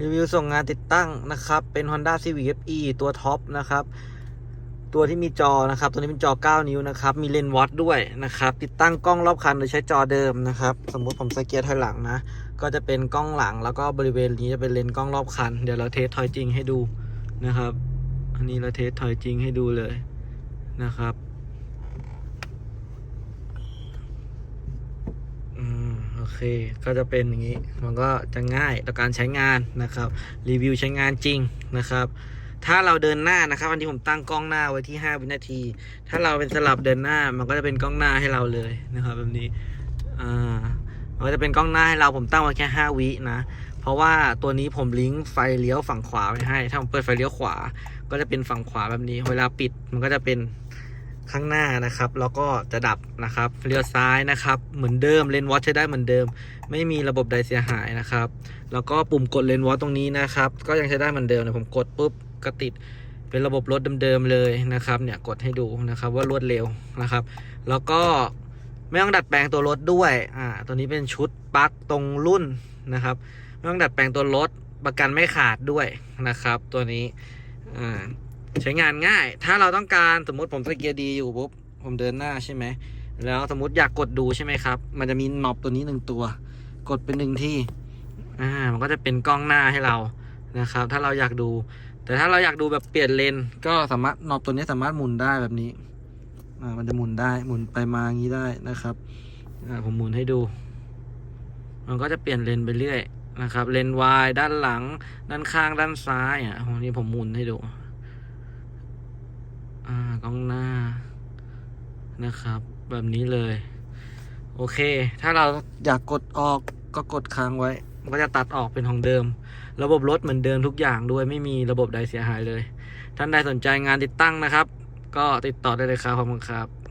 รีวิวส่งงานติดตั้งนะครับ เป็น Honda Civic FE ตัวท็อปนะครับ ตัวที่มีจอนะครับ ตัวนี้เป็นจอ 9 นิ้วนะครับ มีเลนส์วัดด้วยนะครับ ติดตั้งกล้องรอบคันโดยใช้จอเดิมนะครับ สมมุติผมสเกียร์ถอยหลังนะ ก็จะเป็นกล้องหลังแล้วก็บริเวณนี้จะเป็นเลนส์กล้องรอบคัน เดี๋ยวเราเทสถอยจริงให้ดูนะครับ อันนี้เราเทสถอยจริงให้ดูเลยนะครับ อืมโอเค ก็จะเป็นอย่างนี้ มันก็จะง่ายต่อการใช้งานนะครับ รีวิวใช้งานจริงนะครับ ถ้าเราเดินหน้านะครับ อันนี้ผมตั้งกล้องหน้าไว้ที่ 5 วินาที ถ้าเราเป็นสลับเดินหน้า มันก็จะเป็นกล้องหน้าให้เราเลยนะครับ แบบนี้ อ่า มันก็จะเป็นกล้องหน้าให้เรา ผมตั้งไว้แค่ 5 วินะ เพราะว่าตัวนี้ผมลิงก์ไฟเลี้ยวฝั่งขวาไว้ให้ ถ้าผมเปิดไฟเลี้ยวขวา ก็จะเป็นฝั่งขวาแบบนี้ เวลาปิดมันก็จะเป็น ข้างหน้านะครับ แล้วก็จะดับนะครับเลี้ยวซ้ายนะครับ เหมือนเดิมเลนวอชใช้ได้เหมือนเดิม ไม่มีระบบใดเสียหายนะครับ แล้วก็ปุ่มกดเลนวอชตรงนี้นะครับ ก็ยังใช้ได้เหมือนเดิมเนะผมกดปุ๊บก็ติดเป็นระบบรถเดิมๆเลยนะครับ เนี่ยกดให้ดูนะครับว่ารวดเร็วนะครับ แล้วก็ไม่ต้องดัดแปลงตัวรถด้วยอ่าตัวนี้เป็นชุดปลั๊กตรงรุ่นนะครับ ไม่ต้องดัดแปลงตัวรถประกันไม่ขาดด้วยนะครับ ตัวนี้อ่า ใช้งานง่าย ถ้าเราต้องการสมมติผมสเกียร์ดีอยู่ปุ๊บผมเดินหน้าใช่ไหม แล้วสมมติอยากกดดูใช่ไหมครับ มันจะมีน็อปตัวนี้หนึ่งตัว กดเป็นหนึ่งที่ อ่า มันก็จะเป็นกล้องหน้าให้เรา นะครับ ถ้าเราอยากดู แต่ถ้าเราอยากดูแบบเปลี่ยนเลน ก็สามารถน็อปตัวนี้สามารถหมุนได้แบบนี้ อ่า มันจะหมุนได้ หมุนไปมาอย่างนี้ได้นะครับ อ่า ผมหมุนให้ดู มันก็จะเปลี่ยนเลนไปเรื่อยนะครับ เลนวายด้านหลัง ด้านข้าง ด้านซ้าย อะตรงนี้ผมหมุนให้ดู อ่ากล้องหน้านะครับ แบบนี้เลย โอเค ถ้าเราอยากกดออกก็กดค้างไว้ มันก็จะตัดออกเป็นของเดิม ระบบรถเหมือนเดิมทุกอย่างด้วยไม่มีระบบใดเสียหายเลย ท่านใดสนใจงานติดตั้งนะครับ ก็ติดต่อได้เลยครับขอบคุณครับ